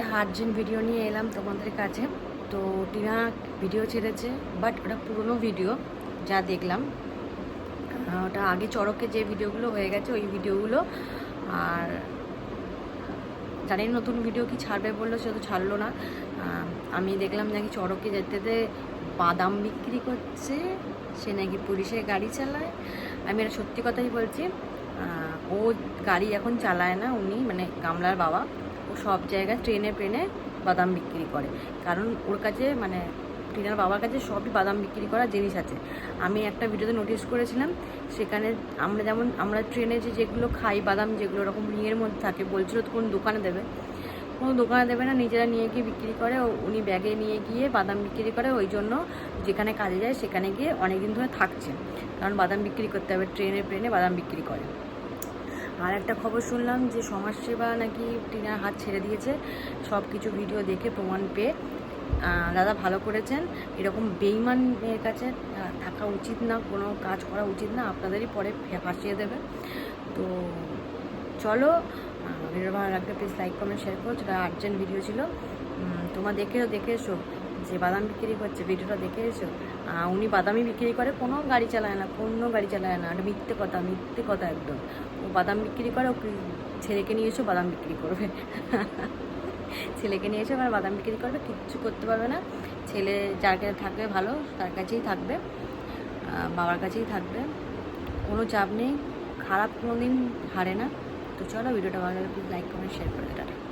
একটা urgent video নিয়ে এলাম তোমাদের কাছে। তো টিনা ভিডিও ছেড়েছে বাট ওটা পুরনো ভিডিও যা দেখলাম। ওটা আগে চড়কে যে ভিডিওগুলো হয়ে গেছে, ওই ভিডিওগুলো আর জানি নতুন ভিডিও কি ছাড়বে বলল, সে তো ছাড়লো না। আমি দেখলাম নাকি চড়কে যেতে বাদাম বিক্রি করছে, সে নাকি পুলিশে গাড়ি চালায়। আমি এটা সত্যি কথাই বলছি ও গাড়ি এখন চালায় না উনি মানে গামলার বাবা। ও সব জায়গায় ট্রেনে ট্রেনে বাদাম বিক্রি করে। কারণ ওর কাছে মানে টিনার বাবার কাছে সবই বাদাম বিক্রি করার জিনিস আছে। আমি একটা ভিডিওতে নোটিস করেছিলাম, সেখানে আমরা যেমন, আমরা ট্রেনে যে যেগুলো খাই বাদাম, যেগুলো ওরকম রিংয়ের মধ্যে থাকে, বলছিল তো কোন দোকানে দেবে। কোনো দোকানে দেবে না, নিজেরা নিয়ে গিয়ে বিক্রি করে উনি ব্যাগে নিয়ে গিয়ে বাদাম বিক্রি করে, ওই জন্য যেখানে কাজে যায় সেখানে গিয়ে অনেক দিন ধরে থাকছে। কারণ বাদাম বিক্রি করতে হবে, ট্রেনে ট্রেনে বাদাম বিক্রি করে। আর একটা খবর শুনলাম যে সমাজসেবা নাকি টিনার হাত ছেড়ে দিয়েছে। সব কিছু ভিডিও দেখে প্রমাণ পেয়ে। দাদা ভালো করেছেন। এরকম বেইমান মেয়ের কাছে থাকা উচিত না, কোনো কাজ করা উচিত না। আপনাদেরই পরে ফাঁসিয়ে দেবে। তো চলো ভিডিও ভালো লাগলে প্লিজ লাইক কমেন্ট শেয়ার করো। যেটা আর্জেন্ট ভিডিও ছিল। তোমরা দেখেও দেখে এসো। যে বাদাম বিক্রি করছে, ভিডিওটা দেখে এসো। উনি বাদামই বিক্রি করে, কোনো গাড়ি চালায় না, কোনো গাড়ি চালায় না। এটা মিথ্যে কথা মিথ্যে কথা একদম। ও বাদাম বিক্রি করে, ও ছেলেকে নিয়ে এসো, বাদাম বিক্রি করবে। ছেলেকে নিয়ে এসে, এবার বাদাম বিক্রি করবে, কিচ্ছু করতে পারবে না। ছেলে যার কাছে থাকবে ভালো, তার কাছেই থাকবে। বাবার কাছেই থাকবে। কোনো চাপ নেই, খারাপ কোনো দিন হারে না। তো চলো, ভিডিওটা ভালো লাগলে প্লিজ লাইক কমেন্ট শেয়ার করে টাটা